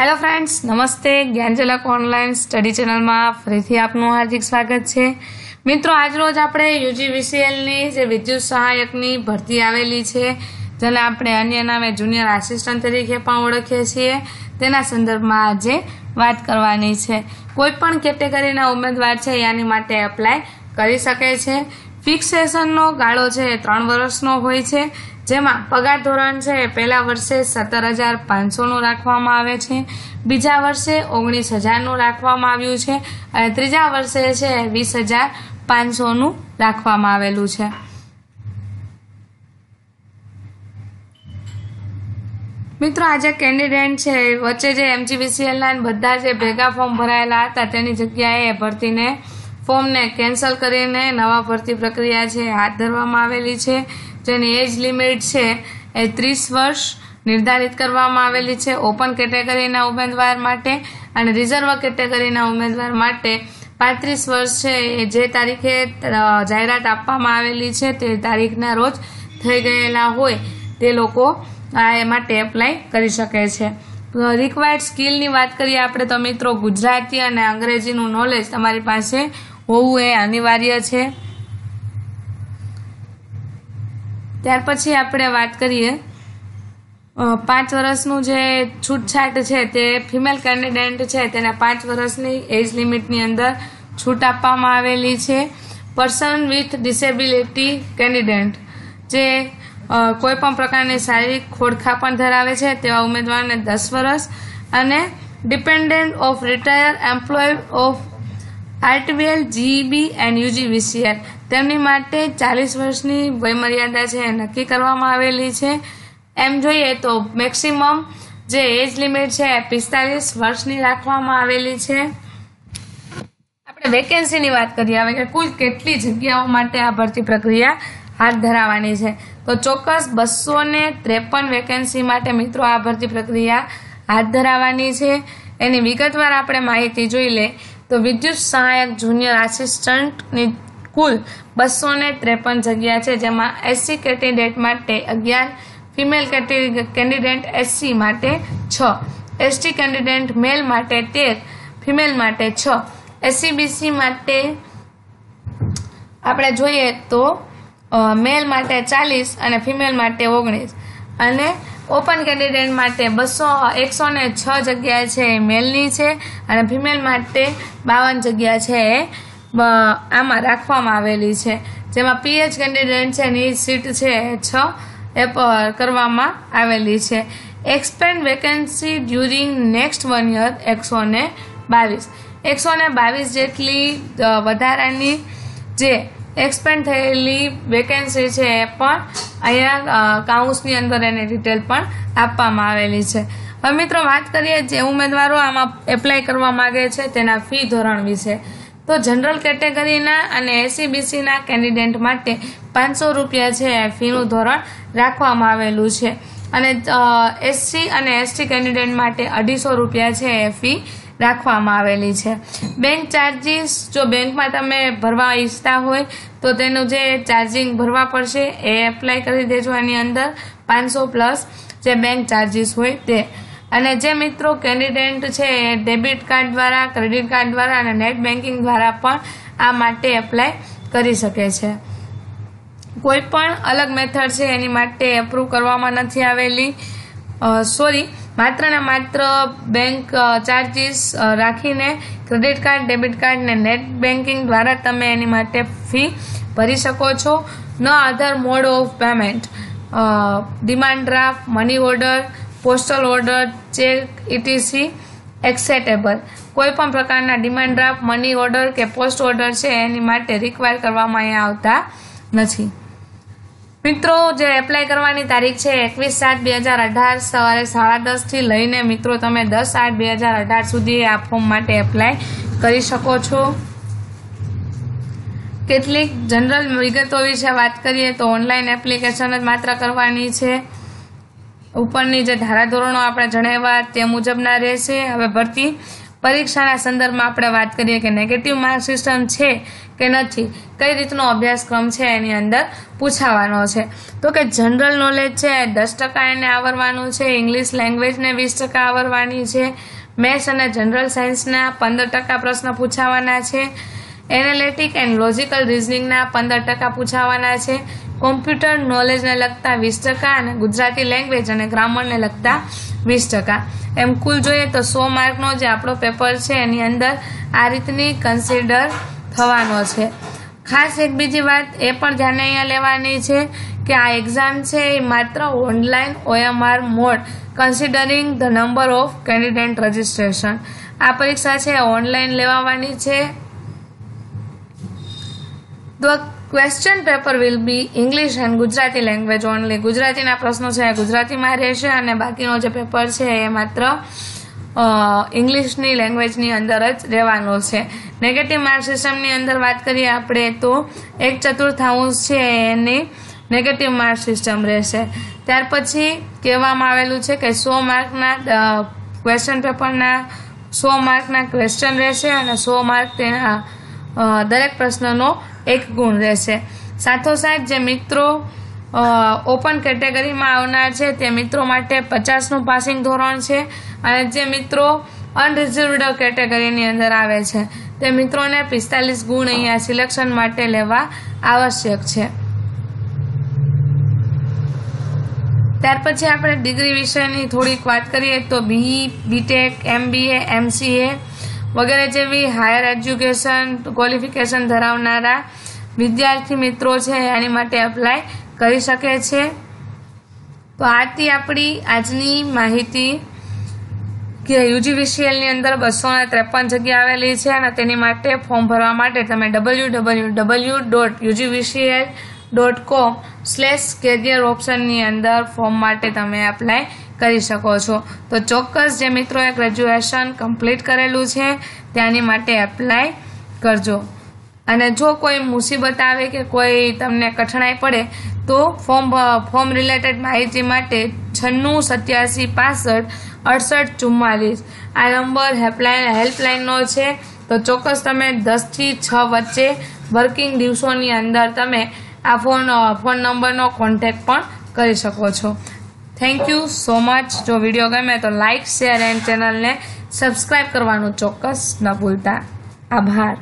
Hello friends નમસ્તે જ્ઞાનજલક online study ચેનલમાં ફરીથી આપનું હાર્દિક સ્વાગત છે. મિત્રો, આજરોજ આપણે યુજીવીસીએલની જે વિદ્યુત સહાયકની ભરતી આવેલી છે, જેને આપણે અન્ય નામે જુનિયર આસિસ્ટન્ટ તરીકે પણ ઓળખીએ છીએ, તેના સંદર્ભમાં આજે વાત કરવાની છે. કોઈ પણ કેટેગરીના ઉમેદવાર છે આની માટે એપ્લાય કરી શકે છે. ફિક્સેશનનો ગાળો છે એ ત્રણ વર્ષનો હોય છે. જેમાં પગાર ધોરણ છે પહેલા વર્ષે સત્તર હજાર પાંચસોનું રાખવામાં આવે છે. બીજા વર્ષે ઓગણીસ હજારનું રાખવામાં આવ્યું છે અને ત્રીજા વર્ષે છે વીસ હજાર પાંચસોનું રાખવામાં આવેલું છે. મિત્રો આજે કેન્ડિડેટ છે વચ્ચે જે એમજીવીસીએલના બધા જે ભેગા ફોર્મ ભરાયેલા હતા તેની જગ્યાએ ભરતીને ફોર્મને કેન્સલ કરીને નવા ભરતી પ્રક્રિયા છે હાથ ધરવામાં આવેલી છે. જેની એજ લિમિટ છે એ ત્રીસ વર્ષ નિર્ધારિત કરવામાં આવેલી છે ઓપન કેટેગરીના ઉમેદવાર માટે અને રિઝર્વ કેટેગરીના ઉમેદવાર માટે પાંત્રીસ વર્ષ છે એ જે તારીખે જાહેરાત આપવામાં આવેલી છે તે તારીખના રોજ થઈ ગયેલા હોય તે લોકો આ એ માટે એપ્લાય કરી શકે છે. રિક્વાયર્ડ સ્કિલની વાત કરીએ આપણે તો મિત્રો ગુજરાતી અને અંગ્રેજીનું નોલેજ તમારી પાસે હોવું એ અનિવાર્ય છે. ત્યાર પછી આપણે વાત કરીએ પાંચ વર્ષનું જે છૂટછાટ છે તે ફિમેલ કેન્ડિડેટ છે, તેના પાંચ વર્ષની એજ લિમિટની અંદર છૂટ આપવામાં આવેલી છે. પર્સન વિથ ડિસેબિલિટી કેન્ડિડેટ જે કોઈ પણ પ્રકારની શારીરિક ખોડખાપણ ધરાવે છે, તેવા ઉમેદવારને દસ વર્ષ અને dependent of retire employ of RTVL GEB and UGVCL. તેમની માટે ચાલીસ વર્ષની વયમર્યાદા છે એ નક્કી કરવામાં આવેલી છે. એમ જોઈએ તો મેક્સિમમ જે એજ લિમિટ છે એ પિસ્તાલીસ વર્ષની રાખવામાં આવેલી છે. આપણે વેકેન્સીની વાત કરીએ, હવે કે કુલ કેટલી જગ્યાઓ માટે આ ભરતી પ્રક્રિયા હાથ ધરાવવાની છે? તો ચોક્કસ બસો ને ત્રેપન વેકેન્સી માટે મિત્રો આ ભરતી પ્રક્રિયા હાથ ધરાવવાની છે. એની વિગતવાર આપણે માહિતી જોઈ લે. તો વિદ્યુત સહાયક જુનિયર આસિસ્ટન્ટની કુલ બસો ને ત્રેપન જગ્યા છે, જેમાં એસસી કેન્ડિડેટ માટે અગિયાર ફિમેલ કેન્ડિડેટ એસસી માટે છ એસટી કેન્ડિડેટ મેલ માટે તેર ફિમેલ માટે છ. એસસીબીસી માટે આપણે જોઈએ તો મેલ માટે ચાલીસ અને ફિમેલ માટે ઓગણીસ. અને ઓપન કેન્ડિડેટ માટે બસો, એકસો ને છ જગ્યા છે એ મેલની છે અને ફિમેલ માટે બાવન જગ્યા છે એ આમાં રાખવામાં આવેલી છે. જેમાં પીએચ કેન્ડિડેટ છે એની સીટ છે એ છ, એ કરવામાં આવેલી છે. Expand vacancy during next one year એકસો ને બાવીસ. એકસો ને બાવીસ જેટલી વધારાની જે એક્સપેન્ડ થયેલી વેકેન્સી છે એ પણ અહીંયા કાઉન્સની અંદર એની ડિટેલ પણ આપવામાં આવેલી છે. હવે મિત્રો વાત કરીએ જે ઉમેદવારો આમાં એપ્લાય કરવા માગે છે તેના ફી ધોરણ વિશે. તો જનરલ કેટેગરીના અને એસીબીસીના કેન્ડિડેટ માટે પાંચસો રૂપિયા છે એ ફીનું ધોરણ રાખવામાં આવેલું છે. અને એસસી અને એસટી કેન્ડિડેટ માટે અઢીસો રૂપિયા છે એ ફી રાખવામાં આવેલી છે. બેંક ચાર્જીસ જો બેંકમાં તમે ભરવા ઈચ્છતા હોય, તો તેનું જે ચાર્જિંગ ભરવા પડશે, એ એપ્લાય કરી દેજો એની અંદર, પાંચસો પ્લસ જે બેંક ચાર્જીસ હોય તે. અને જે મિત્રો કેન્ડિડેટ છે, એ ડેબિટ કાર્ડ દ્વારા ક્રેડિટ કાર્ડ દ્વારા અને નેટ બેન્કિંગ દ્વારા પણ આ માટે એપ્લાય કરી શકે છે. કોઈ પણ અલગ મેથડ છે, એની માટે એપ્રૂવ કરવામાં નથી આવેલી. સોરી માત્ર ને માત્ર બેંક ચાર્જીસ રાખીને ક્રેડિટ કાર્ડ ડેબિટ કાર્ડ ને નેટ બેન્કિંગ દ્વારા તમે એની માટે ફી ભરી શકો છો. ન આધાર mode of payment demand draft money order postal order cheque ETC acceptable કોઈ પણ પ્રકારના ડિમાન્ડ ડ્રાફ્ટ મની ઓર્ડર કે પોસ્ટ ઓર્ડર છે, એની માટે રિક્વાયર કરવામાં આવતા નથી. મિત્રો, જે એપ્લાય કરવાની તારીખ છે એકવીસ સાત બે હજાર અઢાર, સવારે સાડા દસથી લઈને મિત્રો, તમે દસ આઠ બે હજાર અઢાર સુધી આ ફોર્મ માટે એપ્લાય કરી શકો છો. કેટલીક જનરલ વિગતો વિશે વાત કરીએ તો ઓનલાઈન એપ્લિકેશન જ માત્ર કરવાની છે. ઉપરની જે ધારાધોરણો આપણે જણાવ્યા તે મુજબના રહેશે. હવે ભરતી પરીક્ષાના સંદર્ભમાં આપણે વાત કરીએ કે નેગેટિવ માર્ક સિસ્ટમ છે કે નથી, કઈ રીતનો અભ્યાસક્રમ છે એની અંદર પૂછાવાનો છે. તો કે જનરલ નોલેજ છે, દસ ટકા એને આવરવાનું છે ઇંગ્લિશ લેંગ્વેજને વીસ ટકા આવરવાની છે મેથ્સ અને જનરલ સાયન્સના પંદર ટકા પ્રશ્ન પૂછાવાના છે એનાલિટિક એન્ડ લોજિકલ રિઝનિંગના પંદર ટકા પૂછાવાના છે કોમ્પ્યુટર નોલેજને લગતા વીસ ટકા અને ગુજરાતી લેંગ્વેજ અને ગ્રામરને લગતા વીસ ટકા. એમ કુલ જોઈએ તો સો માર્કનો જે આપણો પેપર છે, એની અંદર આ રીતની કન્સિડર થવાનો છે. ખાસ એક બીજી વાત એ પણ ધ્યાને અહીંયા લેવાની છે કે આ એક્ઝામ છે એ માત્ર online OMR mode considering the number of candidate registration આ પરીક્ષા છે ઓનલાઈન લેવાની છે. The question paper will be English and Gujarati language only ગુજરાતીના પ્રશ્નો છે એ ગુજરાતીમાં રહેશે અને બાકીનો જે પેપર છે એ માત્ર ઇંગ્લિશની લેંગ્વેજની અંદર જ રહેવાનો છે. નેગેટિવ માર્ક સિસ્ટમની અંદર વાત કરીએ આપણે તો, એક ચતુર્થાંશ છે એની નેગેટિવ માર્ક સિસ્ટમ રહેશે. ત્યાર પછી કહેવામાં આવેલું છે કે સો માર્કના ક્વેશ્ચન પેપરના સો માર્કના ક્વેશ્ચન રહેશે અને સો માર્ક તેના દરેક પ્રશ્નનો એક ગુણ રહેશે. સાથોસાથ જે મિત્રો ઓપન કેટેગરીમાં આવનાર છે, તે મિત્રો માટે પચાસનું પાસિંગ ધોરણ છે અને જે મિત્રો અનરિઝર્વડ કેટેગરીની અંદર આવે છે, તે મિત્રોને પિસ્તાલીસ ગુણ અહીંયા સિલેક્શન માટે લેવા આવશ્યક છે. ત્યાર પછી આપણે ડિગ્રી વિષયની થોડીક વાત કરીએ તો બીઈ બીટેક એમબીએ એમસીએ વગેરે જેવી હાયર એજ્યુકેશન ક્વોલિફિકેશન ધરાવનારા વિદ્યાર્થી મિત્રો છે, એની માટે એપ્લાય કરી શકે છે. તો આથી આપણી આજની માહિતી કે યુજીવીસીએલની અંદર બસો ને ત્રેપન જગ્યા આવેલી છે અને તેની માટે ફોર્મ ભરવા માટે તમે W W W dot UGVCL dot com slash career ઓપ્શનની અંદર ફોર્મ માટે તમે એપ્લાય કરી શકો છો. તો ચોક્કસ જે મિત્રોએ ગ્રેજ્યુએશન કમ્પ્લીટ કરેલું છે ત્યાંની માટે એપ્લાય કરજો. અને જો કોઈ મુસીબત આવે કે કોઈ તમને કઠણાઈ પડે, તો ફોર્મ ફોર્મ રિલેટેડ માહિતી માટે છન્નું સત્યાસી પાસઠ અડસઠ ચુમ્માલીસ. આ નંબર હેલ્પલાઇન હેલ્પલાઇનનો છે. તો ચોક્કસ તમે દસથી છ વચ્ચે વર્કિંગ દિવસોની અંદર તમે આ ફોન ફોન નંબરનો કોન્ટેક્ટ પણ કરી શકો છો. થેન્ક યુ સો મચ જો વીડિયો ગમે તો લાઇક શેર એન્ડ ચેનલને સબસ્ક્રાઈબ કરવાનું ચોક્કસ ન ભૂલતા. આભાર.